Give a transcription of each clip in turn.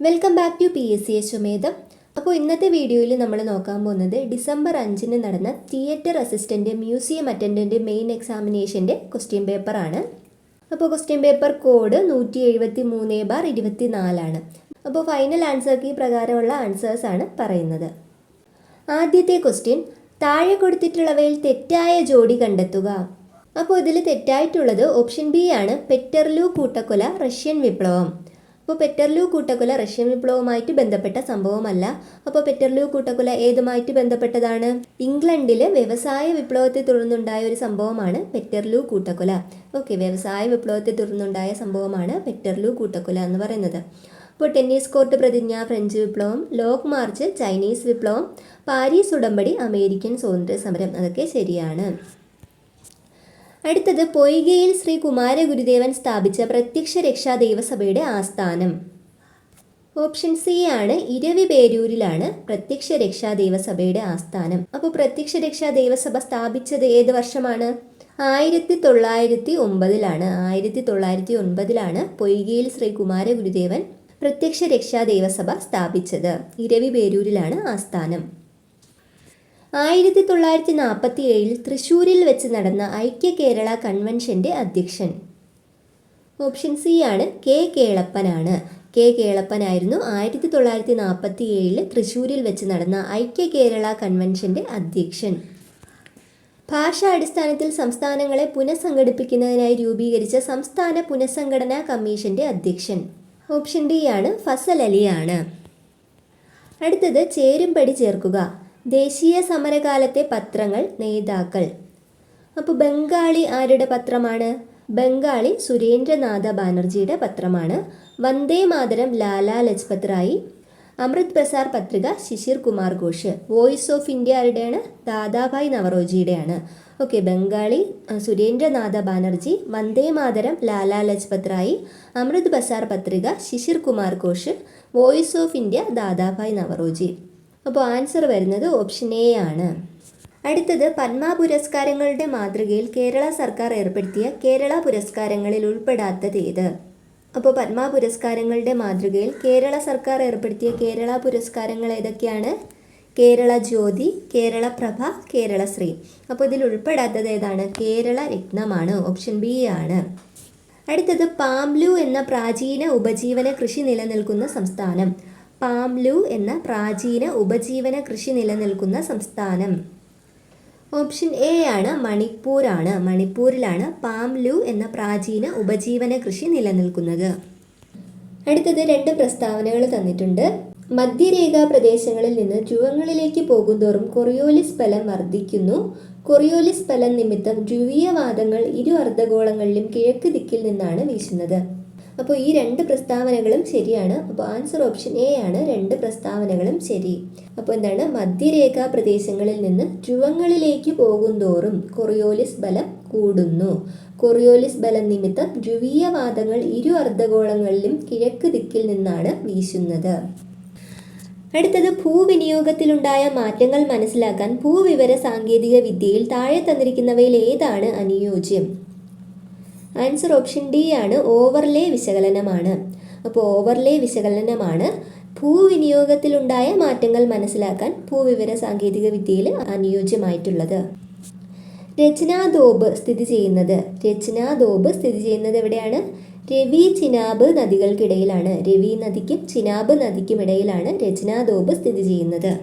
Welcome back to P S C Ashwamedham അപ്പോൾ ഇന്നത്തെ വീഡിയോയിൽ നമ്മൾ നോക്കാൻ പോകുന്നത് ഡിസംബർ അഞ്ചിന് നടന്ന theatre assistant museum attendant main എക്സാമിനേഷന്റെ question പേപ്പറാണ് അപ്പോൾ ക്വസ്റ്റ്യൻ പേപ്പർ കോഡ് നൂറ്റി എഴുപത്തി മൂന്ന് ബാർ ഇരുപത്തി നാലാണ് അപ്പോൾ ഫൈനൽ ആൻസർ കീ പ്രകാരമുള്ള ആൻസേഴ്സ് ആണ് പറയുന്നത്. ആദ്യത്തെ ക്വസ്റ്റ്യൻ താഴെ കൊടുത്തിട്ടുള്ളവയിൽ തെറ്റായ ജോഡി കണ്ടെത്തുക. അപ്പോൾ ഇതിൽ തെറ്റായിട്ടുള്ളത് ഓപ്ഷൻ ബി ആണ്. പെറ്റർലു കൂട്ടക്കൊല റഷ്യൻ വിപ്ലവം. അപ്പോൾ പെറ്റർലു കൂട്ടക്കൊല റഷ്യൻ വിപ്ലവവുമായിട്ട് ബന്ധപ്പെട്ട സംഭവമല്ല. അപ്പോൾ പെറ്റർലു കൂട്ടക്കൊല ഏതുമായിട്ട് ബന്ധപ്പെട്ടതാണ്? ഇംഗ്ലണ്ടിലെ വ്യവസായ വിപ്ലവത്തെ തുടർന്നുണ്ടായ ഒരു സംഭവമാണ് പെറ്റർലു കൂട്ടക്കൊല. ഓക്കെ വ്യവസായ വിപ്ലവത്തെ തുടർന്നുണ്ടായ സംഭവമാണ് പെറ്റർലു കൂട്ടക്കൊല എന്ന് പറയുന്നത്. ഇപ്പോൾ ടെന്നീസ് കോർട്ട് പ്രതിജ്ഞ ഫ്രഞ്ച് വിപ്ലവം ലോക് മാർച്ച് ചൈനീസ് വിപ്ലവം പാരീസ് ഉടമ്പടി അമേരിക്കൻ സ്വാതന്ത്ര്യ സമരം അതൊക്കെ ശരിയാണ്. അടുത്തത് പൊയ്കയിൽ ശ്രീ കുമാരഗുരുദേവൻ സ്ഥാപിച്ച പ്രത്യക്ഷ രക്ഷാ ദൈവസഭയുടെ ആസ്ഥാനം. ഓപ്ഷൻ സി ആണ് ഇരവി പേരൂരിലാണ് പ്രത്യക്ഷ രക്ഷാ ദൈവസഭയുടെ ആസ്ഥാനം. അപ്പോൾ പ്രത്യക്ഷ രക്ഷാ ദൈവസഭ സ്ഥാപിച്ചത് ഏത് വർഷമാണ്? ആയിരത്തി തൊള്ളായിരത്തി ഒമ്പതിലാണ് ആയിരത്തി തൊള്ളായിരത്തി ഒൻപതിലാണ് പൊയ്കയിൽ ശ്രീ കുമാരഗുരുദേവൻ പ്രത്യക്ഷ രക്ഷാ ദൈവസഭ സ്ഥാപിച്ചത്. ഇരവി പേരൂരിലാണ് ആസ്ഥാനം. ആയിരത്തി തൊള്ളായിരത്തി നാൽപ്പത്തി ഏഴിൽ തൃശ്ശൂരിൽ വെച്ച് നടന്ന ഐക്യ കേരള കൺവെൻഷന്റെ അധ്യക്ഷൻ. ഓപ്ഷൻ സി ആണ് കെ കേളപ്പനാണ്. കെ കേളപ്പനായിരുന്നു ആയിരത്തി തൊള്ളായിരത്തി നാൽപ്പത്തി ഏഴിൽ തൃശ്ശൂരിൽ വെച്ച് നടന്ന ഐക്യ കേരള കൺവെൻഷന്റെ അധ്യക്ഷൻ. ഭാഷാടിസ്ഥാനത്തിൽ സംസ്ഥാനങ്ങളെ പുനഃസംഘടിപ്പിക്കുന്നതിനായി രൂപീകരിച്ച സംസ്ഥാന പുനഃസംഘടനാ കമ്മീഷന്റെ അധ്യക്ഷൻ. ഓപ്ഷൻ ഡി ആണ് ഫസൽ അലിയാണ്. അടുത്തത് ചേരുംപടി ചേർക്കുക. ദേശീയ സമരകാലത്തെ പത്രങ്ങൾ നേതാക്കൾ. അപ്പോൾ ബംഗാളി ആരുടെ പത്രമാണ്? ബംഗാളി സുരേന്ദ്രനാഥ ബാനർജിയുടെ പത്രമാണ്. വന്ദേ Mataram Lala Lajpat Rai Amrit Prasar Patrika Sisir Kumar Ghosh voice of India ആരുടെയാണ്? Dadabhai നവറോജിയുടെയാണ്. Okay Bengali Surendranath Banerjee Vande Mataram Lala Lajpat Rai Amrit Bazar Patrika Sisir Kumar Ghosh voice of India Dadabhai Naoroji. അപ്പോൾ ആൻസർ വരുന്നത് option A ആണ്. അടുത്തത് പത്മ പുരസ്കാരങ്ങളുടെ മാതൃകയിൽ കേരള സർക്കാർ ഏർപ്പെടുത്തിയ കേരള പുരസ്കാരങ്ങളിൽ ഉൾപ്പെടാത്തത് ഏത്? അപ്പോൾ പത്മ പുരസ്കാരങ്ങളുടെ മാതൃകയിൽ കേരള സർക്കാർ ഏർപ്പെടുത്തിയ കേരള പുരസ്കാരങ്ങൾ ഏതൊക്കെയാണ്? കേരള ജ്യോതി കേരള പ്രഭ കേരള ശ്രീ. അപ്പോൾ ഇതിൽ ഉൾപ്പെടാത്തത് ഏതാണ്? കേരള രത്നമാണ്. ഓപ്ഷൻ ബി ആണ്. അടുത്തത് പാംലു എന്ന പ്രാചീന ഉപജീവന കൃഷി നിലനിൽക്കുന്ന സംസ്ഥാനം. പാംലു എന്ന പ്രാചീന ഉപജീവന കൃഷി നിലനിൽക്കുന്ന സംസ്ഥാനം. ഓപ്ഷൻ എ ആണ് മണിപ്പൂരാണ്. മണിപ്പൂരിലാണ് പാംലു എന്ന പ്രാചീന ഉപജീവന കൃഷി നിലനിൽക്കുന്നത്. അടുത്തത് രണ്ട് പ്രസ്താവനകൾ തന്നിട്ടുണ്ട്. മധ്യരേഖാ പ്രദേശങ്ങളിൽ നിന്ന് ധ്രുവങ്ങളിലേക്ക് പോകുന്തോറും കൊറിയോലിസ് ബലം വർദ്ധിക്കുന്നു. കൊറിയോലിസ് ബലം നിമിത്തം ധ്രുവീയവാദങ്ങൾ ഇരു അർദ്ധഗോളങ്ങളിലും കിഴക്ക് ദിക്കിൽ നിന്നാണ് വീശുന്നത്. അപ്പോൾ ഈ രണ്ട് പ്രസ്താവനകളും ശരിയാണ്. അപ്പോൾ ആൻസർ ഓപ്ഷൻ എ ആണ് രണ്ട് പ്രസ്താവനകളും ശരി. അപ്പോൾ എന്താണ്? മധ്യരേഖാ പ്രദേശങ്ങളിൽ നിന്ന് ധ്രുവങ്ങളിലേക്ക് പോകുന്തോറും കൊറിയോലിസ് ബലം കൂടുന്നു. കൊറിയോലിസ് ബലം നിമിത്തം ധ്രുവീയവാദങ്ങൾ ഇരു അർദ്ധഗോളങ്ങളിലും കിഴക്ക് ദിക്കിൽ നിന്നാണ് വീശുന്നത്. അടുത്തത് ഭൂവിനിയോഗത്തിലുണ്ടായ മാറ്റങ്ങൾ മനസ്സിലാക്കാൻ ഭൂവിവര സാങ്കേതിക വിദ്യയിൽ താഴെ തന്നിരിക്കുന്നവയിൽ ഏതാണ് അനുയോജ്യം? ആൻസർ ഓപ്ഷൻ ഡി ആണ് ഓവർലേ വിശകലനമാണ്. അപ്പോൾ ഓവർലേ വിശകലനമാണ് ഭൂവിനിയോഗത്തിലുണ്ടായ മാറ്റങ്ങൾ മനസ്സിലാക്കാൻ ഭൂവിവര സാങ്കേതിക വിദ്യയിൽ അനുയോജ്യമായിട്ടുള്ളത്. രചനാദോബ് സ്ഥിതി ചെയ്യുന്നത്. രചനാദോബ് സ്ഥിതി ചെയ്യുന്നത് എവിടെയാണ്? രവി ചിനാബ് നദികൾക്കിടയിലാണ്. രവി നദിക്കും ചിനാബ് നദിക്കും ഇടയിലാണ് രചനാദോബ് സ്ഥിതി ചെയ്യുന്നത്.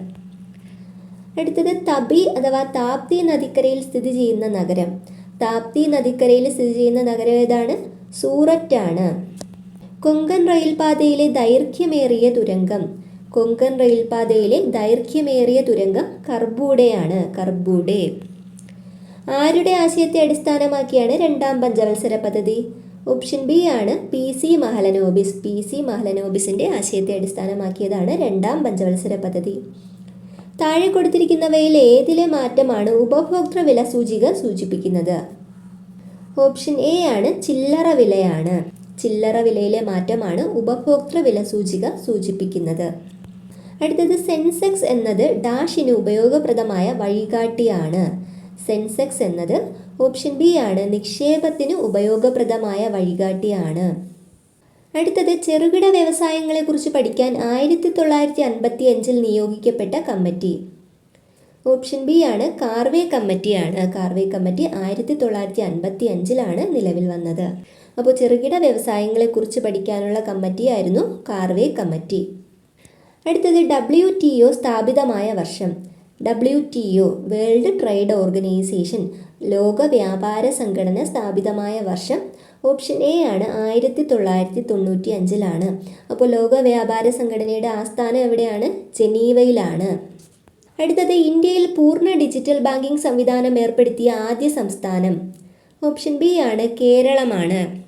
അടുത്തത് തബി അഥവാ താപ്തി നദിക്കരയിൽ സ്ഥിതി ചെയ്യുന്ന നഗരം. താപ്തി നദിക്കരയിൽ സ്ഥിതി ചെയ്യുന്ന നഗരം ഏതാണ്? സൂററ്റ് ആണ് കൊങ്കൺ റെയിൽപാതയിലെ ദൈർഘ്യമേറിയ തുരങ്കം. കൊങ്കൺ റെയിൽപാതയിലെ ദൈർഘ്യമേറിയ തുരങ്കം കർബൂഡയാണ് കർബൂഡെ ആരുടെ ആശയത്തെ അടിസ്ഥാനമാക്കിയാണ് രണ്ടാം പഞ്ചവത്സര പദ്ധതി? ഓപ്ഷൻ ബി ആണ് P C Mahalanobis. P C മഹലനോബിസിന്റെ ആശയത്തെ അടിസ്ഥാനമാക്കിയതാണ് രണ്ടാം പഞ്ചവത്സര പദ്ധതി. താഴെ കൊടുത്തിരിക്കുന്നവയിൽ ഏതിലെ മാറ്റമാണ് ഉപഭോക്തൃ വില സൂചിക സൂചിപ്പിക്കുന്നത്? ഓപ്ഷൻ എ ആണ് ചില്ലറ വിലയാണ്. ചില്ലറ വിലയിലെ മാറ്റമാണ് ഉപഭോക്തൃ വില സൂചിക സൂചിപ്പിക്കുന്നത്. അടുത്തത് സെൻസെക്സ് എന്നത് ഡാഷിന് ഉപയോഗപ്രദമായ വഴികാട്ടിയാണ്. സെൻസെക്സ് എന്നത് ഓപ്ഷൻ ബി ആണ് നിക്ഷേപത്തിന് ഉപയോഗപ്രദമായ വഴികാട്ടിയാണ്. അടുത്തത് ചെറുകിട വ്യവസായങ്ങളെക്കുറിച്ച് പഠിക്കാൻ ആയിരത്തി തൊള്ളായിരത്തി അൻപത്തി അഞ്ചിൽ നിയോഗിക്കപ്പെട്ട കമ്മിറ്റി. ഓപ്ഷൻ ബി ആണ് കാർവേ കമ്മിറ്റിയാണ് കാർവേ കമ്മിറ്റി ആയിരത്തി തൊള്ളായിരത്തി അൻപത്തി അഞ്ചിലാണ് നിലവിൽ വന്നത്. അപ്പോൾ ചെറുകിട വ്യവസായങ്ങളെക്കുറിച്ച് പഠിക്കാനുള്ള കമ്മിറ്റിയായിരുന്നു കാർവേ കമ്മിറ്റി. അടുത്തത് ഡബ്ല്യു ടി ഒ സ്ഥാപിതമായ വർഷം. W T O world trade organisation ലോക വ്യാപാര സംഘടന സ്ഥാപിതമായ വർഷം ഓപ്ഷൻ എ ആണ് ആയിരത്തി തൊള്ളായിരത്തി തൊണ്ണൂറ്റി അഞ്ചിലാണ് അപ്പോൾ ലോക വ്യാപാര സംഘടനയുടെ ആസ്ഥാനം എവിടെയാണ്? ജനീവയിലാണ്. അടുത്തത് ഇന്ത്യയിൽ പൂർണ ഡിജിറ്റൽ ബാങ്കിംഗ് സംവിധാനം ഏർപ്പെടുത്തിയ ആദ്യ സംസ്ഥാനം. ഓപ്ഷൻ ബി ആണ് കേരളമാണ്.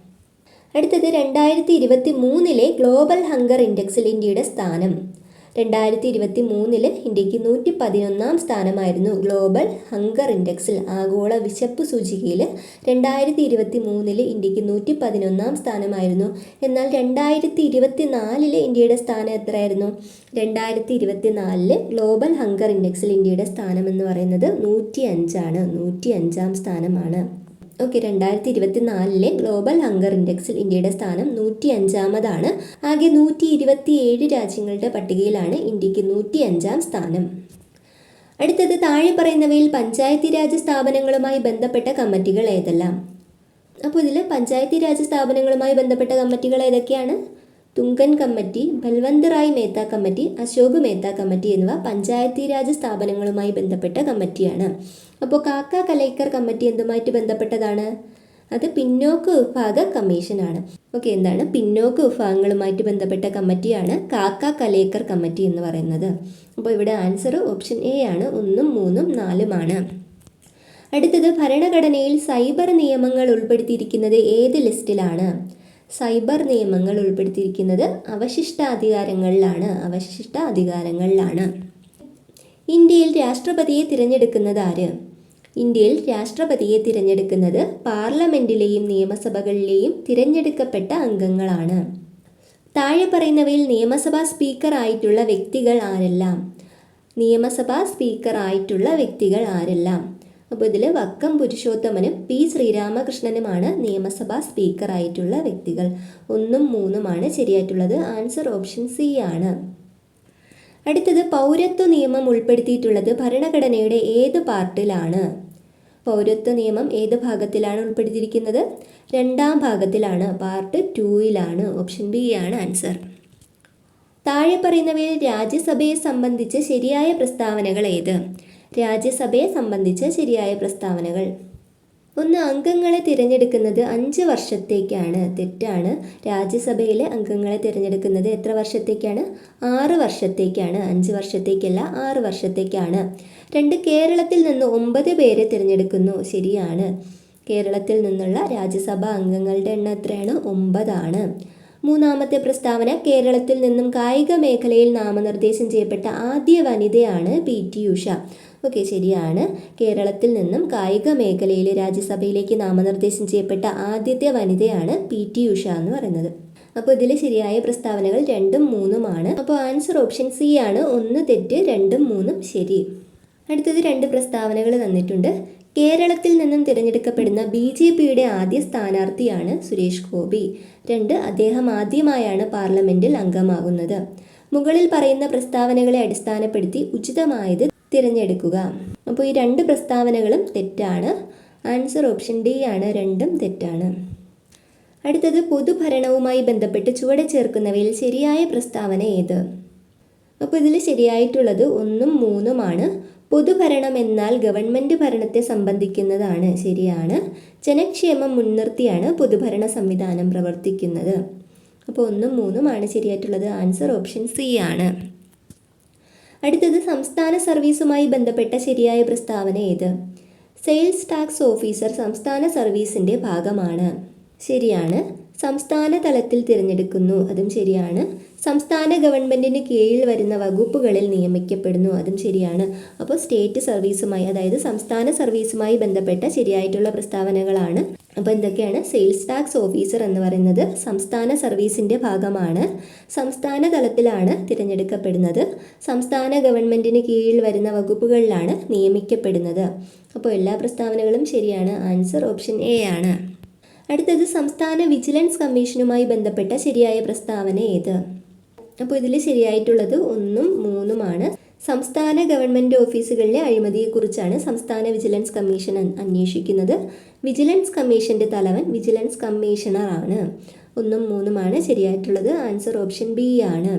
അടുത്തത് രണ്ടായിരത്തി ഇരുപത്തി മൂന്നിലെ ഗ്ലോബൽ ഹങ്കർ ഇൻഡെക്സിൽ ഇന്ത്യയുടെ സ്ഥാനം. രണ്ടായിരത്തി ഇരുപത്തി മൂന്നിൽ ഇന്ത്യയ്ക്ക് നൂറ്റി പതിനൊന്നാം സ്ഥാനമായിരുന്നു. ഗ്ലോബൽ ഹങ്കർ ഇൻഡെക്സിൽ ആഗോള വിശപ്പ് സൂചികയിൽ രണ്ടായിരത്തി ഇരുപത്തി മൂന്നിൽ ഇന്ത്യയ്ക്ക് നൂറ്റി പതിനൊന്നാം സ്ഥാനമായിരുന്നു. എന്നാൽ രണ്ടായിരത്തി ഇരുപത്തി നാലിൽ ഇന്ത്യയുടെ സ്ഥാനം എത്രയായിരുന്നു? രണ്ടായിരത്തി ഇരുപത്തി നാലിൽ ഗ്ലോബൽ ഹങ്കർ ഇൻഡെക്സിൽ ഇന്ത്യയുടെ സ്ഥാനം എന്ന് പറയുന്നത് നൂറ്റി അഞ്ചാണ് നൂറ്റി അഞ്ചാം സ്ഥാനമാണ്. ഓക്കെ രണ്ടായിരത്തി ഇരുപത്തി നാലിലെ ഗ്ലോബൽ ഹങ്കർ ഇൻഡെക്സിൽ ഇന്ത്യയുടെ സ്ഥാനം നൂറ്റി അഞ്ചാമതാണ് ആകെ നൂറ്റി ഇരുപത്തി ഏഴ് രാജ്യങ്ങളുടെ പട്ടികയിലാണ് ഇന്ത്യയ്ക്ക് നൂറ്റി അഞ്ചാം സ്ഥാനം. അടുത്തത് താഴെ പറയുന്നവയിൽ പഞ്ചായത്തി രാജ് സ്ഥാപനങ്ങളുമായി ബന്ധപ്പെട്ട കമ്മിറ്റികൾ ഏതെല്ലാം? അപ്പോൾ ഇതിൽ പഞ്ചായത്തി രാജ് സ്ഥാപനങ്ങളുമായി ബന്ധപ്പെട്ട കമ്മിറ്റികൾ ഏതൊക്കെയാണ്? Thungon committee Balwant Rai Mehta committee Ashok Mehta committee എന്നിവ പഞ്ചായത്തി രാജ് സ്ഥാപനങ്ങളുമായി ബന്ധപ്പെട്ട കമ്മിറ്റിയാണ്. അപ്പോൾ കാക്ക കലൈക്കർ കമ്മിറ്റി എന്തുമായിട്ട് ബന്ധപ്പെട്ടതാണ്? അത് പിന്നോക്ക വിഭാഗ കമ്മീഷനാണ് ഓക്കെ എന്താണ്? പിന്നോക്ക വിഭാഗങ്ങളുമായിട്ട് ബന്ധപ്പെട്ട കമ്മിറ്റിയാണ് കാക്ക കലേക്കർ കമ്മിറ്റി എന്ന് പറയുന്നത്. അപ്പോൾ ഇവിടെ ആൻസർ ഓപ്ഷൻ എ ആണ് ഒന്നും മൂന്നും നാലുമാണ് അടുത്തത് ഭരണഘടനയിൽ സൈബർ നിയമങ്ങൾ ഉൾപ്പെടുത്തിയിരിക്കുന്നത് ഏത് ലിസ്റ്റിലാണ്? സൈബർ നിയമങ്ങൾ ഉൾപ്പെടുത്തിയിരിക്കുന്നത് അവശിഷ്ട അധികാരങ്ങളിലാണ് അവശിഷ്ട അധികാരങ്ങളിലാണ് ഇന്ത്യയിൽ രാഷ്ട്രപതിയെ തിരഞ്ഞെടുക്കുന്നത് ആര്? ഇന്ത്യയിൽ രാഷ്ട്രപതിയെ തിരഞ്ഞെടുക്കുന്നത് പാർലമെന്റിലെയും നിയമസഭകളിലെയും തിരഞ്ഞെടുക്കപ്പെട്ട അംഗങ്ങളാണ്. താഴെ പറയുന്നവയിൽ നിയമസഭാ സ്പീക്കർ ആയിട്ടുള്ള വ്യക്തികൾ ആരെല്ലാം? നിയമസഭാ സ്പീക്കർ ആയിട്ടുള്ള വ്യക്തികൾ ആരെല്ലാം? അപ്പോൾ ഇതിൽ വക്കം പുരുഷോത്തമനും പി ശ്രീരാമകൃഷ്ണനുമാണ് നിയമസഭാ സ്പീക്കർ ആയിട്ടുള്ള വ്യക്തികൾ. ഒന്നും മൂന്നുമാണ് ശരിയായിട്ടുള്ളത്. ആൻസർ ഓപ്ഷൻ സി ആണ്. അടുത്തത് പൗരത്വ നിയമം ഉൾപ്പെടുത്തിയിട്ടുള്ളത് ഭരണഘടനയുടെ ഏത് പാർട്ടിലാണ്? പൗരത്വ നിയമം ഏത് ഭാഗത്തിലാണ് ഉൾപ്പെടുത്തിയിരിക്കുന്നത്? രണ്ടാം ഭാഗത്തിലാണ് പാർട്ട് ടൂയിലാണ് ഓപ്ഷൻ ബി ആണ് ആൻസർ താഴെ പറയുന്നവയിൽ രാജ്യസഭയെ സംബന്ധിച്ച് ശരിയായ പ്രസ്താവനകൾ ഏത്? രാജ്യസഭയെ സംബന്ധിച്ച് ശരിയായ പ്രസ്താവനകൾ. ഒന്ന് അംഗങ്ങളെ തിരഞ്ഞെടുക്കുന്നത് അഞ്ച് വർഷത്തേക്കാണ്. തെറ്റാണ്. രാജ്യസഭയിലെ അംഗങ്ങളെ തിരഞ്ഞെടുക്കുന്നത് എത്ര വർഷത്തേക്കാണ്? ആറ് വർഷത്തേക്കാണ്. അഞ്ച് വർഷത്തേക്കല്ല ആറ് വർഷത്തേക്കാണ്. രണ്ട് കേരളത്തിൽ നിന്ന് ഒമ്പത് പേരെ തിരഞ്ഞെടുക്കുന്നു. ശരിയാണ്. കേരളത്തിൽ നിന്നുള്ള രാജ്യസഭാ അംഗങ്ങളുടെ എണ്ണം എത്രയാണ്? ഒമ്പതാണ്. മൂന്നാമത്തെ പ്രസ്താവന കേരളത്തിൽ നിന്നും കായിക മേഖലയിൽ നാമനിർദ്ദേശം ചെയ്യപ്പെട്ട ആദ്യ വനിതയാണ് പി ടി ഉഷ. ഓക്കെ ശരിയാണ്. കേരളത്തിൽ നിന്നും കായിക മേഖലയിൽ രാജ്യസഭയിലേക്ക് നാമനിർദ്ദേശം ചെയ്യപ്പെട്ട ആദ്യത്തെ വനിതയാണ് പി ടി ഉഷ എന്ന് പറയുന്നത്. അപ്പോൾ ഇതിൽ ശരിയായ പ്രസ്താവനകൾ രണ്ടും മൂന്നുമാണ് അപ്പോൾ ആൻസർ ഓപ്ഷൻ സി ആണ്. ഒന്ന് തെറ്റ് രണ്ടും മൂന്നും ശരി. അടുത്തത് രണ്ട് പ്രസ്താവനകൾ തന്നിട്ടുണ്ട്. കേരളത്തിൽ നിന്നും തിരഞ്ഞെടുക്കപ്പെടുന്ന ബി ജെ പിയുടെ ആദ്യ സ്ഥാനാർത്ഥിയാണ് സുരേഷ് ഗോപി. രണ്ട് അദ്ദേഹം ആദ്യമായാണ് പാർലമെന്റിൽ അംഗമാകുന്നത്. മുകളിൽ പറയുന്ന പ്രസ്താവനകളെ അടിസ്ഥാനപ്പെടുത്തി ഉചിതമായത് തിരഞ്ഞെടുക്കുക. അപ്പോൾ ഈ രണ്ട് പ്രസ്താവനകളും തെറ്റാണ്. ആൻസർ ഓപ്ഷൻ ഡി ആണ് രണ്ടും തെറ്റാണ്. അടുത്തത് പൊതുഭരണവുമായി ബന്ധപ്പെട്ട് ചുവടെ ചേർക്കുന്നവയിൽ ശരിയായ പ്രസ്താവന ഏത്? അപ്പോൾ ഇതിൽ ശരിയായിട്ടുള്ളത് ഒന്നും മൂന്നുമാണ് പൊതുഭരണം എന്നാൽ ഗവൺമെന്റ് ഭരണത്തെ സംബന്ധിക്കുന്നതാണ് ശരിയാണ്. ജനക്ഷേമം മുൻനിർത്തിയാണ് പൊതുഭരണ സംവിധാനം പ്രവർത്തിക്കുന്നത്. അപ്പോൾ ഒന്നും മൂന്നുമാണ് ശരിയായിട്ടുള്ളത്. ആൻസർ ഓപ്ഷൻ സി ആണ്. അടുത്തത് സംസ്ഥാന സർവീസുമായി ബന്ധപ്പെട്ട ശരിയായ പ്രസ്താവന ഏത്? സെയിൽസ് ടാക്സ് ഓഫീസർ സംസ്ഥാന സർവീസിന്റെ ഭാഗമാണ്. ശരിയാണ്. സംസ്ഥാന തലത്തിൽ തിരഞ്ഞെടുക്കുന്നു. അതും ശരിയാണ്. സംസ്ഥാന ഗവൺമെന്റിന് കീഴിൽ വരുന്ന വകുപ്പുകളിൽ നിയമിക്കപ്പെടുന്നു. അതും ശരിയാണ്. അപ്പോൾ സ്റ്റേറ്റ് സർവീസുമായി അതായത് സംസ്ഥാന സർവീസുമായി ബന്ധപ്പെട്ട ശരിയായിട്ടുള്ള പ്രസ്താവനകളാണ്. അപ്പോൾ എന്തൊക്കെയാണ്? സെയിൽസ് ടാക്സ് ഓഫീസർ എന്ന് പറയുന്നത് സംസ്ഥാന സർവീസിന്റെ ഭാഗമാണ്. സംസ്ഥാന തലത്തിലാണ് തിരഞ്ഞെടുക്കപ്പെടുന്നത്. സംസ്ഥാന ഗവൺമെന്റിന് കീഴിൽ വരുന്ന വകുപ്പുകളിലാണ് നിയമിക്കപ്പെടുന്നത്. അപ്പോൾ എല്ലാ പ്രസ്താവനകളും ശരിയാണ്. ആൻസർ ഓപ്ഷൻ എ ആണ്. അടുത്തത് സംസ്ഥാന വിജിലൻസ് കമ്മീഷനുമായി ബന്ധപ്പെട്ട ശരിയായ പ്രസ്താവന ഏത്? അപ്പോൾ ഇതിൽ ശരിയായിട്ടുള്ളത് ഒന്നും മൂന്നുമാണ്. സംസ്ഥാന ഗവൺമെന്റ് ഓഫീസുകളിലെ അഴിമതിയെക്കുറിച്ചാണ് സംസ്ഥാന വിജിലൻസ് കമ്മീഷൻ അന്വേഷിക്കുന്നത്. വിജിലൻസ് കമ്മീഷന്റെ തലവൻ വിജിലൻസ് കമ്മീഷണർ ആണ് ഒന്നും മൂന്നുമാണ് ശരിയായിട്ടുള്ളത്. ആൻസർ ഓപ്ഷൻ ബി ആണ്.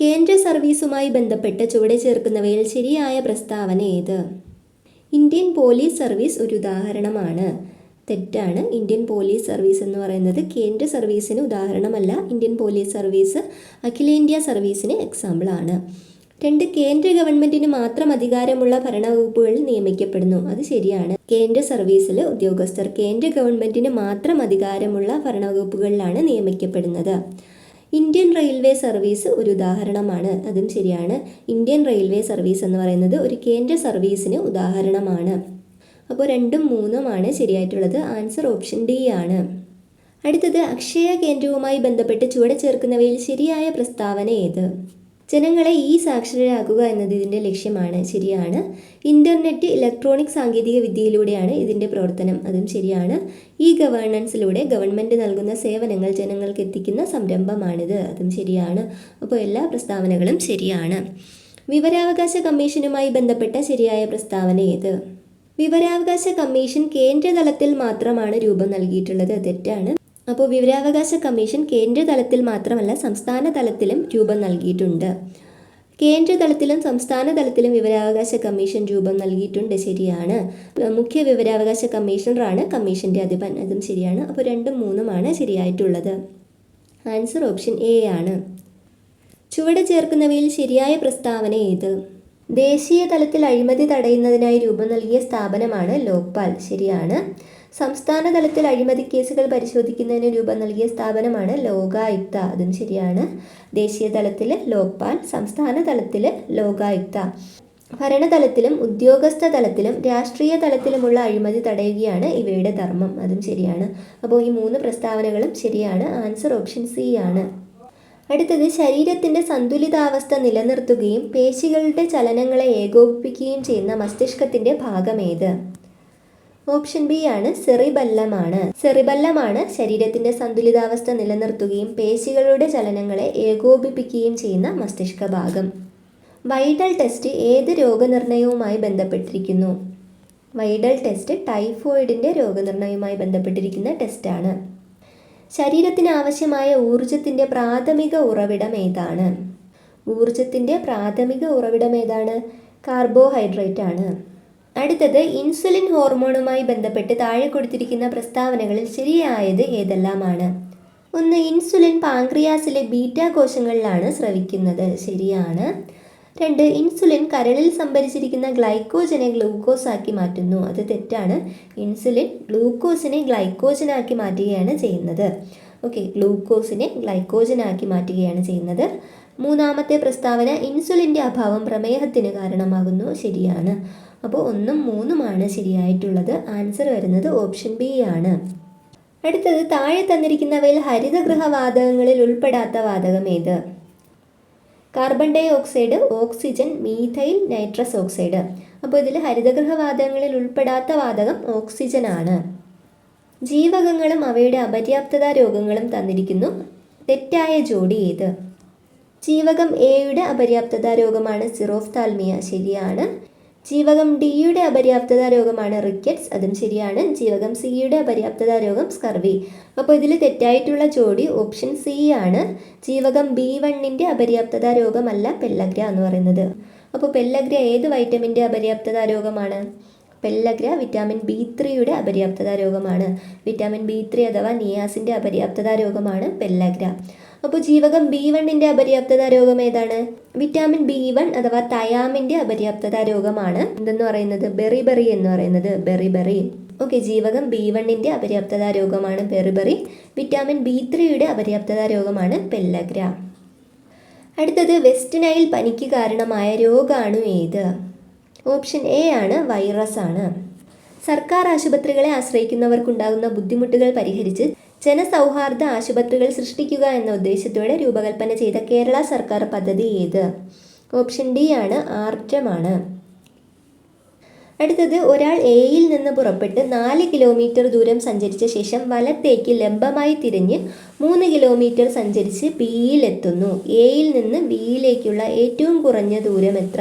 കേന്ദ്ര സർവീസുമായി ബന്ധപ്പെട്ട് ചുവടെ ചേർക്കുന്നവയിൽ ശരിയായ പ്രസ്താവന ഏത്? ഇന്ത്യൻ പോലീസ് സർവീസ് ഒരു ഉദാഹരണമാണ്. തെറ്റാണ്. ഇന്ത്യൻ പോലീസ് സർവീസ് എന്ന് പറയുന്നത് കേന്ദ്ര സർവീസിന് ഉദാഹരണമല്ല ഇന്ത്യൻ പോലീസ് സർവീസ് അഖിലേന്ത്യാ സർവീസിന് എക്സാമ്പിളാണ് രണ്ട് കേന്ദ്ര ഗവൺമെന്റിന് മാത്രം അധികാരമുള്ള ഭരണവകുപ്പുകൾ നിയമിക്കപ്പെടുന്നു. അത് ശരിയാണ്. കേന്ദ്ര സർവീസിലെ ഉദ്യോഗസ്ഥർ കേന്ദ്ര ഗവൺമെന്റിന് മാത്രം അധികാരമുള്ള ഭരണവകുപ്പുകളിലാണ് നിയമിക്കപ്പെടുന്നത്. ഇന്ത്യൻ റെയിൽവേ സർവീസ് ഒരു ഉദാഹരണമാണ്. അതും ശരിയാണ്. ഇന്ത്യൻ റെയിൽവേ സർവീസ് എന്ന് പറയുന്നത് ഒരു കേന്ദ്ര സർവീസിന് ഉദാഹരണമാണ്. അപ്പോൾ രണ്ടും മൂന്നുമാണ് ശരിയായിട്ടുള്ളത്. ആൻസർ ഓപ്ഷൻ ഡി ആണ്. അടുത്തത് അക്ഷയ കേന്ദ്രവുമായി ബന്ധപ്പെട്ട് ചുവടെ ചേർക്കുന്നവയിൽ ശരിയായ പ്രസ്താവന ഏത്? ജനങ്ങളെ ഈ സാക്ഷരരാക്കുക എന്നത് ഇതിന്റെ ലക്ഷ്യമാണ്. ശരിയാണ്. ഇന്റർനെറ്റ് ഇലക്ട്രോണിക് സാങ്കേതിക വിദ്യയിലൂടെയാണ് ഇതിന്റെ പ്രവർത്തനം. അതും ശരിയാണ്. ഈ ഗവേണൻസിലൂടെ ഗവൺമെന്റ് നൽകുന്ന സേവനങ്ങൾ ജനങ്ങൾക്ക് എത്തിക്കുന്ന സംരംഭമാണിത്. അതും ശരിയാണ്. അപ്പോൾ എല്ലാ പ്രസ്താവനകളും ശരിയാണ്. വിവരാവകാശ കമ്മീഷനുമായി ബന്ധപ്പെട്ട ശരിയായ പ്രസ്താവന ഏത്? വിവരാവകാശ കമ്മീഷൻ കേന്ദ്രതലത്തിൽ മാത്രമാണ് രൂപം നൽകിയിട്ടുള്ളത്. തെറ്റാണ്. അപ്പോൾ വിവരാവകാശ കമ്മീഷൻ കേന്ദ്രതലത്തിൽ മാത്രമല്ല സംസ്ഥാന തലത്തിലും രൂപം നൽകിയിട്ടുണ്ട്. കേന്ദ്രതലത്തിലും സംസ്ഥാന തലത്തിലും വിവരാവകാശ കമ്മീഷൻ രൂപം നൽകിയിട്ടുണ്ട്. ശരിയാണ്. മുഖ്യ വിവരാവകാശ കമ്മീഷണറാണ് കമ്മീഷന്റെ അധിപൻ. അതും ശരിയാണ്. അപ്പോൾ രണ്ടും മൂന്നുമാണ് ശരിയായിട്ടുള്ളത്. ആൻസർ ഓപ്ഷൻ എ ആണ്. ചുവടെ ചേർക്കുന്നവയിൽ ശരിയായ പ്രസ്താവന ഏത്? ദേശീയ തലത്തിൽ അഴിമതി തടയുന്നതിനായി രൂപം നൽകിയ സ്ഥാപനമാണ് ലോക്പാൽ. ശരിയാണ്. സംസ്ഥാന തലത്തിൽ അഴിമതി കേസുകൾ പരിശോധിക്കുന്നതിന് രൂപം നൽകിയ സ്ഥാപനമാണ് ലോകായുക്ത. അതും ശരിയാണ്. ദേശീയ തലത്തിൽ ലോക്പാൽ സംസ്ഥാന തലത്തിൽ ലോകായുക്ത. ഭരണതലത്തിലും ഉദ്യോഗസ്ഥ തലത്തിലും രാഷ്ട്രീയ തലത്തിലുമുള്ള അഴിമതി തടയുകയാണ് ഇവയുടെ ധർമ്മം. അതും ശരിയാണ്. അപ്പോൾ ഈ മൂന്ന് പ്രസ്താവനകളും ശരിയാണ്. ആൻസർ ഓപ്ഷൻ സി ആണ്. അടുത്തത് ശരീരത്തിന്റെ സന്തുലിതാവസ്ഥ നിലനിർത്തുകയും പേശികളുടെ ചലനങ്ങളെ ഏകോപിപ്പിക്കുകയും ചെയ്യുന്ന മസ്തിഷ്കത്തിന്റെ ഭാഗമേത്? ഓപ്ഷൻ ബി ആണ് സെറിബല്ലമാണ്. സെറിബല്ലമാണ് ശരീരത്തിന്റെ സന്തുലിതാവസ്ഥ നിലനിർത്തുകയും പേശികളുടെ ചലനങ്ങളെ ഏകോപിപ്പിക്കുകയും ചെയ്യുന്ന മസ്തിഷ്ക ഭാഗം. വൈഡൽ ടെസ്റ്റ് ഏത് രോഗനിർണയവുമായി ബന്ധപ്പെട്ടിരിക്കുന്നു? വൈഡൽ ടെസ്റ്റ് ടൈഫോയിഡിന്റെ രോഗനിർണയവുമായി ബന്ധപ്പെട്ടിരിക്കുന്ന ടെസ്റ്റാണ്. ശരീരത്തിന് ആവശ്യമായ ഊർജത്തിന്റെ പ്രാഥമിക ഉറവിടം ഏതാണ്? ഊർജത്തിന്റെ പ്രാഥമിക ഉറവിടം ഏതാണ്? കാർബോഹൈഡ്രേറ്റ് ആണ്. അടുത്തത് ഇൻസുലിൻ ഹോർമോണുമായി ബന്ധപ്പെട്ട് താഴെ കൊടുത്തിരിക്കുന്ന പ്രസ്താവനകളിൽ ശരിയായത് ഏതെല്ലാമാണ്? ഒന്ന് ഇൻസുലിൻ പാങ്ക്രിയാസിലെ ബീറ്റ കോശങ്ങളിലാണ് സ്രവിക്കുന്നത്. ശരിയാണ്. രണ്ട് ഇൻസുലിൻ കരളിൽ സംഭരിച്ചിരിക്കുന്ന ഗ്ലൈക്കോജനെ ഗ്ലൂക്കോസ് ആക്കി മാറ്റുന്നു. അത് തെറ്റാണ്. ഇൻസുലിൻ ഗ്ലൂക്കോസിനെ ഗ്ലൈക്കോജനാക്കി മാറ്റുകയാണ് ചെയ്യുന്നത്. ഓക്കെ ഗ്ലൂക്കോസിനെ ഗ്ലൈക്കോജനാക്കി മാറ്റുകയാണ് ചെയ്യുന്നത്. മൂന്നാമത്തെ പ്രസ്താവന ഇൻസുലിന്റെ അഭാവം പ്രമേഹത്തിന് കാരണമാകുന്നു. ശരിയാണ്. അപ്പോൾ ഒന്നും മൂന്നുമാണ് ശരിയായിട്ടുള്ളത്. ആൻസർ വരുന്നത് ഓപ്ഷൻ ബി ആണ്. അടുത്തത് താഴെ തന്നിരിക്കുന്നവയിൽ ഹരിതഗൃഹ വാതകങ്ങളിൽ ഉൾപ്പെടാത്ത വാതകം ഏത്? Carbon dioxide oxygen methyl nitrous oxide അപ്പോൾ ഇതിൽ ഹരിതഗൃഹ വാതകങ്ങളിൽ ഉൾപ്പെടാത്ത വാതകം ഓക്സിജൻ ആണ്. ജീവകങ്ങളും അവയുടെ അപര്യാപ്തത രോഗങ്ങളും തന്നിരിക്കുന്നു. തെറ്റായ ജോഡി ഏത്? ജീവകം എയുടെ അപര്യാപ്തത രോഗമാണ് സിറോഫ്താൽമിയ. ശരിയാണ്. ജീവകം ഡിയുടെ അപര്യാപ്തത രോഗമാണ് റിക്കറ്റ്സ്. അതും ശരിയാണ്. ജീവകം സിയുടെ അപര്യാപ്തത രോഗം സ്കർവി. അപ്പോൾ ഇതിൽ തെറ്റായിട്ടുള്ള ജോഡി ഓപ്ഷൻ സി ആണ്. ജീവകം ബി വണ്ണിന്റെ അപര്യാപ്തത രോഗമല്ല പെല്ലഗ്ര എന്ന് പറയുന്നത്. അപ്പോൾ പെല്ലഗ്ര ഏത് വൈറ്റമിന്റെ അപര്യാപ്തത രോഗമാണ്? പെല്ലഗ്ര വിറ്റാമിൻ ബി ത്രീയുടെ അപര്യാപ്തത രോഗമാണ്. വിറ്റാമിൻ ബി ത്രീ അഥവാ നിയാസിന്റെ അപര്യാപ്തത രോഗമാണ് പെല്ലഗ്ര. അപ്പോൾ ജീവകം ബി വണ്ണിന്റെ അപര്യാപ്തത രോഗം ഏതാണ്? വിറ്റാമിൻ ബി വൺ അഥവാ തയാമിന്റെ അപര്യാപ്തത രോഗമാണ്. എന്തെന്ന് പറയുന്നത്? ബെറിബെറി എന്ന് പറയുന്നത്. ബെറിബെറി ഓക്കെ ജീവകം ബി വണ്ണിന്റെ അപര്യാപ്തത രോഗമാണ്. ബെറിബെറി വിറ്റാമിൻ ബി ത്രീയുടെ അപര്യാപ്തത രോഗമാണ് പെല്ലഗ്ര. അടുത്തത് വെസ്റ്റ് നൈൽ പനിക്ക് കാരണമായ രോഗാണു ഏത്? ഓപ്ഷൻ എ ആണ് വൈറസ് ആണ്. സർക്കാർ ആശുപത്രികളെ ആശ്രയിക്കുന്നവർക്കുണ്ടാകുന്ന ബുദ്ധിമുട്ടുകൾ പരിഹരിച്ച് ജനസൗഹാർദ്ദ ആശുപത്രികൾ സൃഷ്ടിക്കുക എന്ന ഉദ്ദേശത്തോടെ രൂപകൽപ്പന ചെയ്ത കേരള സർക്കാർ പദ്ധതി ഏത്? ഓപ്ഷൻ ഡി ആണ് ആർജമാണ് അടുത്തത് ഒരാൾ എയിൽ നിന്ന് പുറപ്പെട്ട് നാല് കിലോമീറ്റർ ദൂരം സഞ്ചരിച്ച ശേഷം വലത്തേക്ക് ലംബമായി തിരിഞ്ഞ് മൂന്ന് കിലോമീറ്റർ സഞ്ചരിച്ച് ബിയിൽ എത്തുന്നു. എയിൽ നിന്ന് ബിയിലേക്കുള്ള ഏറ്റവും കുറഞ്ഞ ദൂരം എത്ര?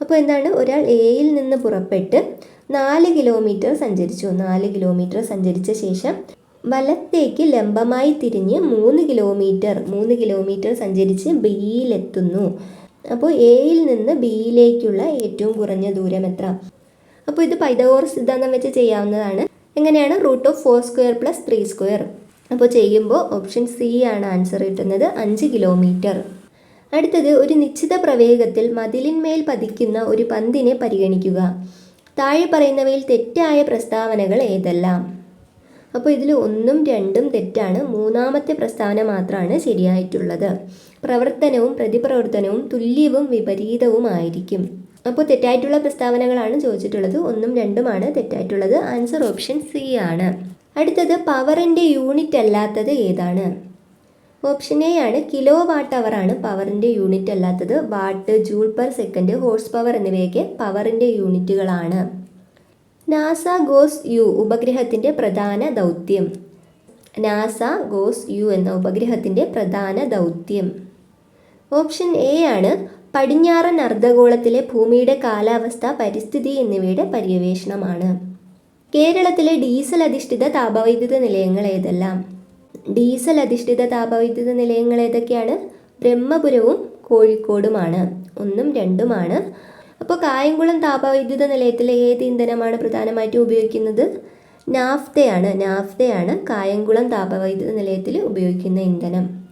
അപ്പോൾ എന്താണ്? ഒരാൾ എയിൽ നിന്ന് പുറപ്പെട്ട് നാല് കിലോമീറ്റർ സഞ്ചരിച്ചു. നാല് കിലോമീറ്റർ സഞ്ചരിച്ച ശേഷം വലത്തേക്ക് ലംബമായി തിരിഞ്ഞ് മൂന്ന് കിലോമീറ്റർ മൂന്ന് കിലോമീറ്റർ സഞ്ചരിച്ച് ബിയിലെത്തുന്നു. അപ്പോൾ എയിൽ നിന്ന് ബിയിലേക്കുള്ള ഏറ്റവും കുറഞ്ഞ ദൂരം എത്ര? അപ്പോൾ ഇത് പൈതകോർ സിദ്ധാന്തം വെച്ച് ചെയ്യാവുന്നതാണ്. എങ്ങനെയാണ്? Root of four square plus three square. അപ്പോൾ ചെയ്യുമ്പോൾ ഓപ്ഷൻ സി ആണ് ആൻസർ കിട്ടുന്നത് അഞ്ച് കിലോമീറ്റർ. അടുത്തത് ഒരു നിശ്ചിത പ്രവേഗത്തിൽ മതിലിന്മേൽ പതിക്കുന്ന ഒരു പന്തിനെ പരിഗണിക്കുക. താഴെ പറയുന്നവയിൽ തെറ്റായ പ്രസ്താവനകൾ ഏതെല്ലാം? അപ്പോൾ ഇതിൽ ഒന്നും രണ്ടും തെറ്റാണ്. മൂന്നാമത്തെ പ്രസ്താവന മാത്രമാണ് ശരിയായിട്ടുള്ളത്. പ്രവർത്തനവും പ്രതിപ്രവർത്തനവും തുല്യവും വിപരീതവുമായിരിക്കും അപ്പോൾ തെറ്റായിട്ടുള്ള പ്രസ്താവനകളാണ് ചോദിച്ചിട്ടുള്ളത്. ഒന്നും രണ്ടുമാണ് തെറ്റായിട്ടുള്ളത്. ആൻസർ ഓപ്ഷൻ സി ആണ്. അടുത്തത് പവറിന്റെ യൂണിറ്റ് അല്ലാത്തത് ഏതാണ്? ഓപ്ഷൻ എ ആണ് കിലോ വാട്ട് അവർ ആണ് പവറിന്റെ യൂണിറ്റ് അല്ലാത്തത്. Watt joule per second horse power എന്നിവയൊക്കെ പവറിന്റെ യൂണിറ്റുകളാണ്. നാസ ഗോസ് യു ഉപഗ്രഹത്തിന്റെ പ്രധാന ദൗത്യം. നാസ ഗോസ് യു എന്ന ഉപഗ്രഹത്തിന്റെ പ്രധാന ദൗത്യം. ഓപ്ഷൻ എ ആണ് പടിഞ്ഞാറൻ അർദ്ധഗോളത്തിലെ ഭൂമിയുടെ കാലാവസ്ഥ പരിസ്ഥിതി എന്നിവയുടെ പര്യവേഷണമാണ്. കേരളത്തിലെ ഡീസൽ അധിഷ്ഠിത താപവൈദ്യുത നിലയങ്ങൾ ഏതെല്ലാം? ഡീസൽ അധിഷ്ഠിത താപവൈദ്യുത നിലയങ്ങൾ ഏതൊക്കെയാണ്? ബ്രഹ്മപുരവും കോഴിക്കോടുമാണ്. ഒന്നും രണ്ടുമാണ്. അപ്പോൾ കായംകുളം താപവൈദ്യുത നിലയത്തിലെ ഏത് ഇന്ധനമാണ് പ്രധാനമായിട്ടും ഉപയോഗിക്കുന്നത്? നാഫ്തയാണ്. നാഫ്തയാണ് കായംകുളം താപവൈദ്യുത നിലയത്തിൽ ഉപയോഗിക്കുന്ന ഇന്ധനം.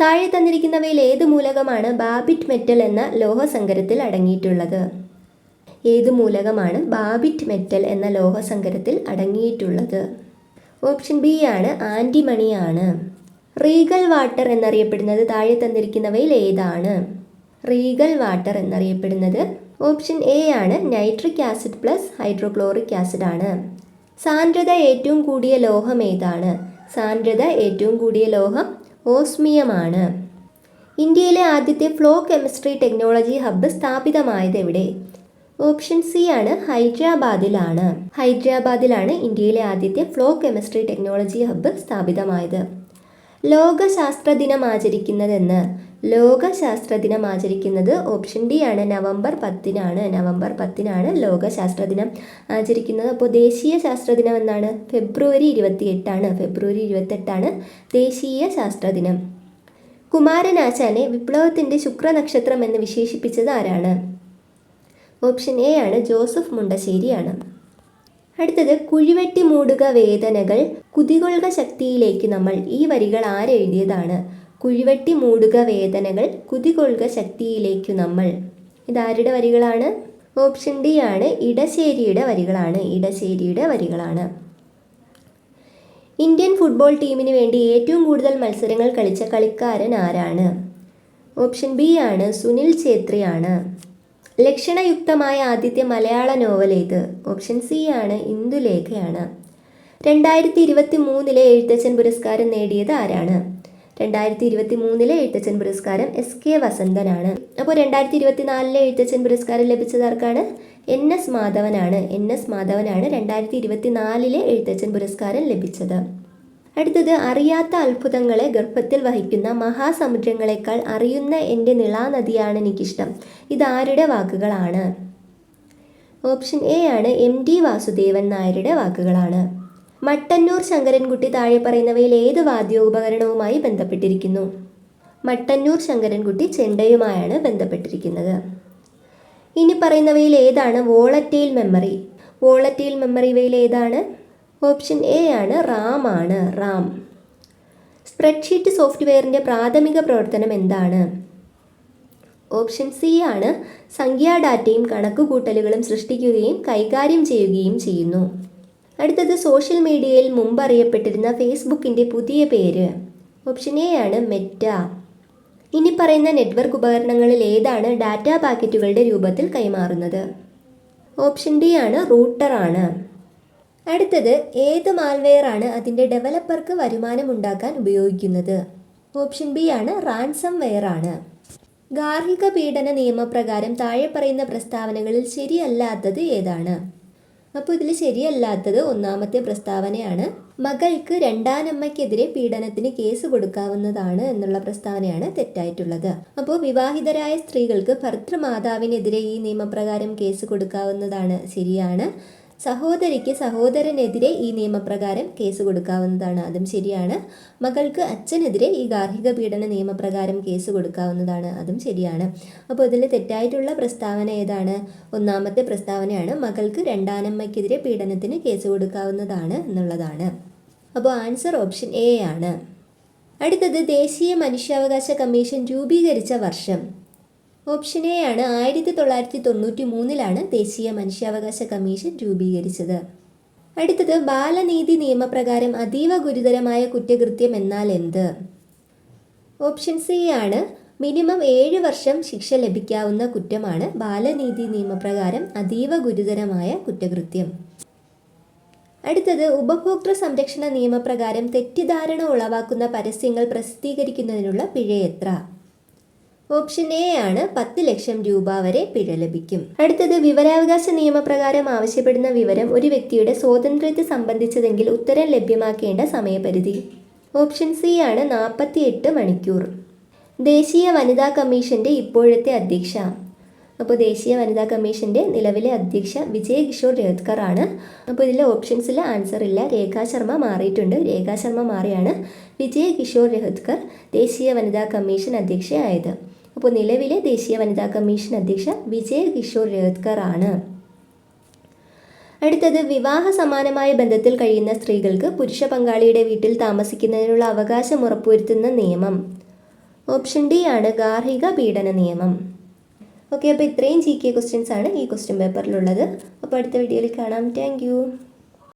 താഴെ തന്നിരിക്കുന്നവയിൽ ഏത് മൂലകമാണ് ബാബിറ്റ് മെറ്റൽ എന്ന ലോഹസങ്കരത്തിൽ അടങ്ങിയിട്ടുള്ളത്? ഏത് മൂലകമാണ് ബാബിറ്റ് മെറ്റൽ എന്ന ലോഹസങ്കരത്തിൽ അടങ്ങിയിട്ടുള്ളത്? ഓപ്ഷൻ ബി ആണ് ആന്റിമണിയാണ്. റീഗൽ വാട്ടർ എന്നറിയപ്പെടുന്നത് താഴെ തന്നിരിക്കുന്നവയിൽ ഏതാണ്? റീഗൽ വാട്ടർ എന്നറിയപ്പെടുന്നത് ഓപ്ഷൻ എ ആണ് nitric acid plus hydrochloric acid ആണ് സാന്ദ്രത ഏറ്റവും കൂടിയ ലോഹം ഏതാണ്? സാന്ദ്രത ഏറ്റവും കൂടിയ ലോഹം ഓസ്മിയമാണ്. ഇന്ത്യയിലെ ആദ്യത്തെ ഫ്ലോ കെമിസ്ട്രി ടെക്നോളജി ഹബ്ബ് സ്ഥാപിതമായത് എവിടെ? ഓപ്ഷൻ സി ആണ് ഹൈദരാബാദിലാണ്. ഹൈദരാബാദിലാണ് ഇന്ത്യയിലെ ആദ്യത്തെ ഫ്ലോ കെമിസ്ട്രി ടെക്നോളജി ഹബ്ബ് സ്ഥാപിതമായത്. ലോകശാസ്ത്ര ദിനം ആചരിക്കുന്നതെന്ന് ലോക ശാസ്ത്ര ദിനം ആചരിക്കുന്നത് ഓപ്ഷൻ ഡി ആണ്. നവംബർ പത്തിനാണ്. നവംബർ പത്തിനാണ് ലോക ശാസ്ത്ര ദിനം ആചരിക്കുന്നത്. അപ്പോൾ ദേശീയ ശാസ്ത്ര ദിനം എന്നാണ്? ഫെബ്രുവരി ഇരുപത്തി എട്ടാണ് ഫെബ്രുവരി ഇരുപത്തെട്ടാണ് ദേശീയ ശാസ്ത്ര ദിനം കുമാരനാശാനെ വിപ്ലവത്തിന്റെ ശുക്രനക്ഷത്രം എന്ന് വിശേഷിപ്പിച്ചത് ആരാണ്? ഓപ്ഷൻ എ ആണ് ജോസഫ് മുണ്ടശ്ശേരിയാണ്. അടുത്തത് കുഴിവെട്ടി മൂടുക വേദനകൾ കുതികൊള്ളുക ശക്തിയിലേക്ക് നമ്മൾ ഈ വരികൾ ആരെഴുതിയതാണ്? കുഴിവെട്ടി മൂടുക വേദനകൾ കുതികൊള്ളുക ശക്തിയിലേക്കു നമ്മൾ. ഇതാരുടെ വരികളാണ്? ഓപ്ഷൻ ഡി ആണ് ഇടശ്ശേരിയുടെ വരികളാണ് ഇടശ്ശേരിയുടെ വരികളാണ്. ഇന്ത്യൻ ഫുട്ബോൾ ടീമിന് വേണ്ടി ഏറ്റവും കൂടുതൽ മത്സരങ്ങൾ കളിച്ച കളിക്കാരൻ ആരാണ്? ഓപ്ഷൻ ബി ആണ് സുനിൽ ഛേത്രിയാണ്. ലക്ഷണയുക്തമായ ആദ്യത്തെ മലയാള നോവൽ ഏത്? ഓപ്ഷൻ സി ആണ് ഇന്ദുലേഖയാണ്. രണ്ടായിരത്തി ഇരുപത്തി മൂന്നിലെ എഴുത്തച്ഛൻ പുരസ്കാരം നേടിയത് ആരാണ്? രണ്ടായിരത്തി ഇരുപത്തി മൂന്നിലെ എഴുത്തച്ഛൻ പുരസ്കാരം എസ് കെ വസന്തനാണ്. അപ്പോൾ രണ്ടായിരത്തി ഇരുപത്തി നാലിലെ എഴുത്തച്ഛൻ പുരസ്കാരം ലഭിച്ചത് ആർക്കാണ്? എൻ എസ് മാധവനാണ്. എൻ എസ് മാധവനാണ് രണ്ടായിരത്തി ഇരുപത്തി നാലിലെ എഴുത്തച്ഛൻ പുരസ്കാരം ലഭിച്ചത്. അടുത്തത് അറിയാത്ത അത്ഭുതങ്ങളെ ഗർഭത്തിൽ വഹിക്കുന്ന മഹാസമുദ്രങ്ങളെക്കാൾ അറിയുന്ന എന്റെ നിളാനദിയാണ് എനിക്കിഷ്ടം. ഇതാരുടെ വാക്കുകളാണ്? ഓപ്ഷൻ എ ആണ് എം ഡി വാസുദേവൻ നായരുടെ വാക്കുകളാണ്. മട്ടന്നൂർ ശങ്കരൻകുട്ടി താഴെ പറയുന്നവയിൽ ഏത് വാദ്യോപകരണവുമായി ബന്ധപ്പെട്ടിരിക്കുന്നു? മട്ടന്നൂർ ശങ്കരൻകുട്ടി ചെണ്ടയുമായാണ് ബന്ധപ്പെട്ടിരിക്കുന്നത്. ഇനി പറയുന്നവയിൽ ഏതാണ് വോളറ്റൈൽ മെമ്മറി? വോളറ്റൈൽ മെമ്മറി ഇവയിൽ ഏതാണ്? ഓപ്ഷൻ എ ആണ് റാം ആണ് റാം. സ്പ്രെഡ്ഷീറ്റ് സോഫ്റ്റ്വെയറിന്റെ പ്രാഥമിക പ്രവർത്തനം എന്താണ്? ഓപ്ഷൻ സി ആണ് സംഖ്യാ ഡാറ്റയും കണക്കുകൂട്ടലുകളും സൃഷ്ടിക്കുകയും കൈകാര്യം ചെയ്യുകയും ചെയ്യുന്നു. അടുത്തത് സോഷ്യൽ മീഡിയയിൽ മുമ്പ് അറിയപ്പെട്ടിരുന്ന ഫേസ്ബുക്കിന്റെ പുതിയ പേര്. ഓപ്ഷൻ എ ആണ് മെറ്റ. ഇനി പറയുന്ന നെറ്റ്വർക്ക് ഉപകരണങ്ങളിൽ ഏതാണ് ഡാറ്റ പാക്കറ്റുകളുടെ രൂപത്തിൽ കൈമാറുന്നത്? ഓപ്ഷൻ ഡി ആണ് റൂട്ടർ ആണ്. അടുത്തത് ഏത് മാൽവെയർ ആണ് അതിന്റെ ഡെവലപ്പർക്ക് വരുമാനം ഉണ്ടാക്കാൻ ഉപയോഗിക്കുന്നത്? ഓപ്ഷൻ ബി ആണ് റാൻസം വെയർ ആണ്. ഗാർഹിക പീഡന നിയമപ്രകാരം താഴെ പറയുന്ന പ്രസ്താവനകളിൽ ശരിയല്ലാത്തത് ഏതാണ്? അപ്പോൾ ഇതിൽ ശരിയല്ലാത്തത് ഒന്നാമത്തെ പ്രസ്താവനയാണ്. മകൾക്ക് രണ്ടാനമ്മയ്ക്കെതിരെ പീഡനത്തിന് കേസ് കൊടുക്കാവുന്നതാണ് എന്നുള്ള പ്രസ്താവനയാണ് തെറ്റായിട്ടുള്ളത്. അപ്പോൾ വിവാഹിതരായ സ്ത്രീകൾക്ക് ഭർത്തൃമാതാവിനെതിരെ ഈ നിയമപ്രകാരം കേസ് കൊടുക്കാവുന്നതാണ് ശരിയാണ്. സഹോദരിക്ക് സഹോദരനെതിരെ ഈ നിയമപ്രകാരം കേസ് കൊടുക്കാവുന്നതാണ്. അതും ശരിയാണ്. മകൾക്ക് അച്ഛനെതിരെ ഈ ഗാർഹിക പീഡന നിയമപ്രകാരം കേസ് കൊടുക്കാവുന്നതാണ്. അതും ശരിയാണ്. അപ്പോൾ ഇതിൽ തെറ്റായിട്ടുള്ള പ്രസ്താവന ഏതാണ്? ഒന്നാമത്തെ പ്രസ്താവനയാണ് മകൾക്ക് രണ്ടാനമ്മയ്ക്കെതിരെ പീഡനത്തിന് കേസ് കൊടുക്കാവുന്നതാണ് എന്നുള്ളതാണ്. അപ്പോൾ ആൻസർ ഓപ്ഷൻ എ ആണ്. അടുത്തത് ദേശീയ മനുഷ്യാവകാശ കമ്മീഷൻ രൂപീകരിച്ച വർഷം. ഓപ്ഷൻ എ ആണ് ആയിരത്തി തൊള്ളായിരത്തി തൊണ്ണൂറ്റി മൂന്നിലാണ് ദേശീയ മനുഷ്യാവകാശ കമ്മീഷൻ രൂപീകരിച്ചത്. അടുത്തത് ബാലനീതി നിയമപ്രകാരം അതീവ ഗുരുതരമായ കുറ്റകൃത്യം എന്നാൽ എന്ത്? ഓപ്ഷൻ സി ആണ് മിനിമം ഏഴ് വർഷം ശിക്ഷ ലഭിക്കാവുന്ന കുറ്റമാണ് ബാലനീതി നിയമപ്രകാരം അതീവ ഗുരുതരമായ കുറ്റകൃത്യം. അടുത്തത് ഉപഭോക്തൃ സംരക്ഷണ നിയമപ്രകാരം തെറ്റിദ്ധാരണ ഉളവാക്കുന്ന പരസ്യങ്ങൾ പ്രസിദ്ധീകരിക്കുന്നതിനുള്ള പിഴ എത്ര ഓപ്ഷൻ എ ആണ് പത്ത് ലക്ഷം രൂപ വരെ പിഴ ലഭിക്കും. അടുത്തത് വിവരാവകാശ നിയമപ്രകാരം ആവശ്യപ്പെടുന്ന വിവരം ഒരു വ്യക്തിയുടെ സ്വാതന്ത്ര്യത്തെ സംബന്ധിച്ചതെങ്കിൽ ഉത്തരം ലഭ്യമാക്കേണ്ട സമയപരിധി. ഓപ്ഷൻ സി ആണ് നാൽപ്പത്തി എട്ട് മണിക്കൂർ. ദേശീയ വനിതാ കമ്മീഷന്റെ ഇപ്പോഴത്തെ അധ്യക്ഷ. അപ്പോൾ ദേശീയ വനിതാ കമ്മീഷന്റെ നിലവിലെ അധ്യക്ഷ വിജയ് കിഷോർ രേത്കർ ആണ്. അപ്പോൾ ഇതിലെ ഓപ്ഷൻസിൽ ആൻസർ ഇല്ല. രേഖാ ശർമ്മ മാറിയിട്ടുണ്ട്. രേഖാ ശർമ്മ മാറിയാണ് വിജയ് കിഷോർ രഹത്കർ ദേശീയ വനിതാ കമ്മീഷൻ അധ്യക്ഷയായത്. അപ്പോൾ നിലവിലെ ദേശീയ വനിതാ കമ്മീഷൻ അധ്യക്ഷ വിജയ കിഷോർ രേത്കർ ആണ്. അടുത്തത് വിവാഹ സമാനമായ ബന്ധത്തിൽ കഴിയുന്ന സ്ത്രീകൾക്ക് പുരുഷ പങ്കാളിയുടെ വീട്ടിൽ താമസിക്കുന്നതിനുള്ള അവകാശം ഉറപ്പുവരുത്തുന്ന നിയമം. ഓപ്ഷൻ ഡി ആണ് ഗാർഹിക പീഡന നിയമം. ഓക്കെ അപ്പോൾ ഇത്രയും ജി കെ ക്വസ്റ്റ്യൻസ് ആണ് ഈ ക്വസ്റ്റ്യൻ പേപ്പറിലുള്ളത് അപ്പോൾ അടുത്ത വീഡിയോയിൽ കാണാം. താങ്ക്